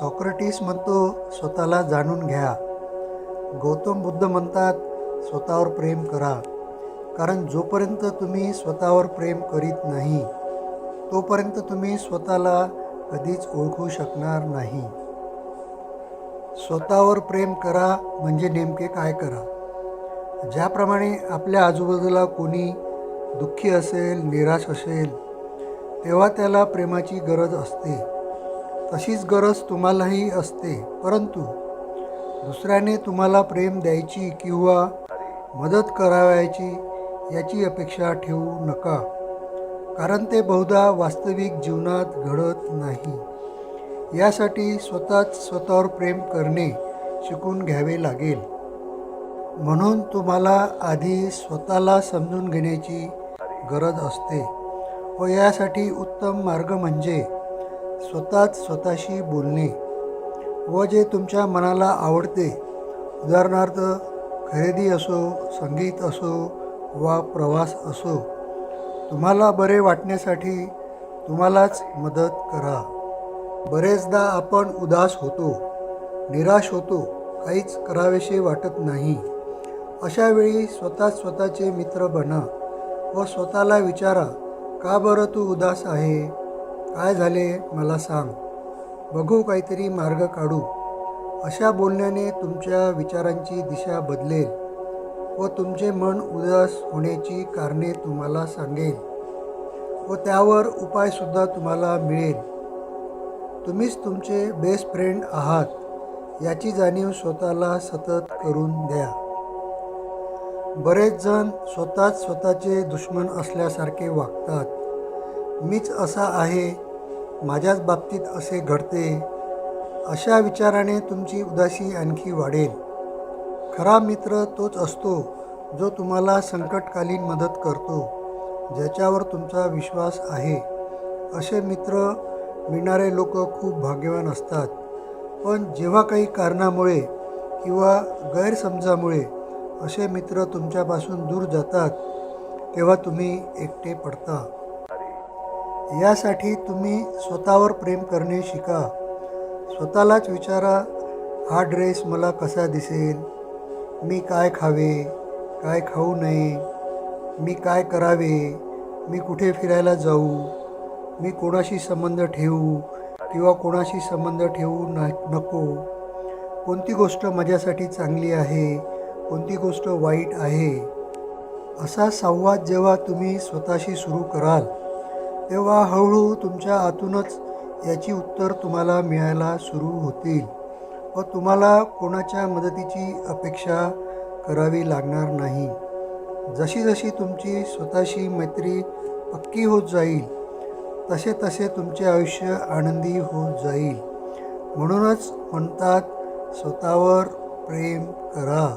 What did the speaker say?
Socrates म्हणतो स्वतःला जाणून घ्या. गौतम बुद्ध म्हणतात स्वतःवर प्रेम करा. कारण जोपर्यंत तुम्ही स्वतःवर प्रेम करीत नाही तोपर्यंत तुम्ही स्वतःला कधीच ओळखू शकणार नाही. स्वतःवर प्रेम करा म्हणजे नेमके काय करा? ज्याप्रमाणे आपल्या आजूबाजूला कोणी दुःखी असेल निराश असेल तेव्हा त्याला प्रेमाची गरज असते. तशीच गरज तुम्हालाही असते. परंतु दुसऱ्याने तुम्हाला प्रेम द्यायची किंवा मदत करावयाची याची अपेक्षा ठेवू नका. कारण ते बहुधा वास्तविक जीवनात घडत नाही. यासाठी स्वतःच स्वतःवर प्रेम करणे शिकून घ्यावे लागेल. म्हणून तुम्हाला आधी स्वतःला समजून घेण्याची गरज असते. व यासाठी उत्तम मार्ग म्हणजे स्वतःच स्वतःशी बोलणे व जे तुमच्या मनाला आवडते उदाहरणार्थ खरेदी असो संगीत असो वा प्रवास असो तुम्हाला बरे वाटण्यासाठी तुम्हालाच मदत करा. बरेचदा आपण उदास होतो निराश होतो काहीच करावेसे वाटत नाही. अशावेळी स्वतः स्वतःचे मित्र बना व स्वतःला विचारा का बरं तू उदास आहे? काय झाले मला सांग. बघू काहीतरी मार्ग काढू. अशा बोलण्याने तुमच्या विचारांची दिशा बदलेल व तुमचे मन उदास होण्याची कारणे तुम्हाला सांगेल व त्यावर उपायसुद्धा तुम्हाला मिळेल. तुम्हीच तुमचे बेस्ट फ्रेंड आहात. याची जाणीव स्वतःला सतत करून द्या. बरेच जण स्वतःच स्वतःचे दुश्मन असल्यासारखे वागतात. मीच असा आहे माझ्याच बाबतीत असे घडते अशा विचाराने तुमची उदासी आणखी वाढेल. खरा मित्र तोच असतो जो तुम्हाला संकटकालीन मदत करतो ज्याच्यावर तुमचा विश्वास आहे. असे मित्र मिळणारे लोक खूप भाग्यवान असतात. पण जेव्हा काही कारणामुळे किंवा गैरसमजामुळे असे मित्र तुमच्यापासून दूर जातात तेव्हा तुम्ही एकटे पडता. यासाठी तुम्ही स्वतःवर प्रेम करणे शिका. स्वतःलाच विचारा हा ड्रेस मला कसा दिसेल? मी काय खावे? काय खाऊ नये? मी काय करावे? मी कुठे फिरायला जाऊ? मी कोणाशी संबंध ठेवू किंवा कोणाशी संबंध ठेवू न नको? कोणती गोष्ट माझ्यासाठी चांगली आहे? कोणती गोष्ट वाईट आहे? असा संवाद जेव्हा तुम्ही स्वतःशी सुरू कराल तेव्हा हळूहळू तुमच्या आतूनच याची उत्तर तुम्हाला मिळायला सुरू होतील व तुम्हाला कोणाच्या मदतीची अपेक्षा करावी लागणार नाही. जशी जशी तुमची स्वतःशी मैत्री पक्की होत जाईल तसे तसे तुमचे आयुष्य आनंदी होत जाईल. म्हणूनच म्हणतात स्वतःवर प्रेम करा.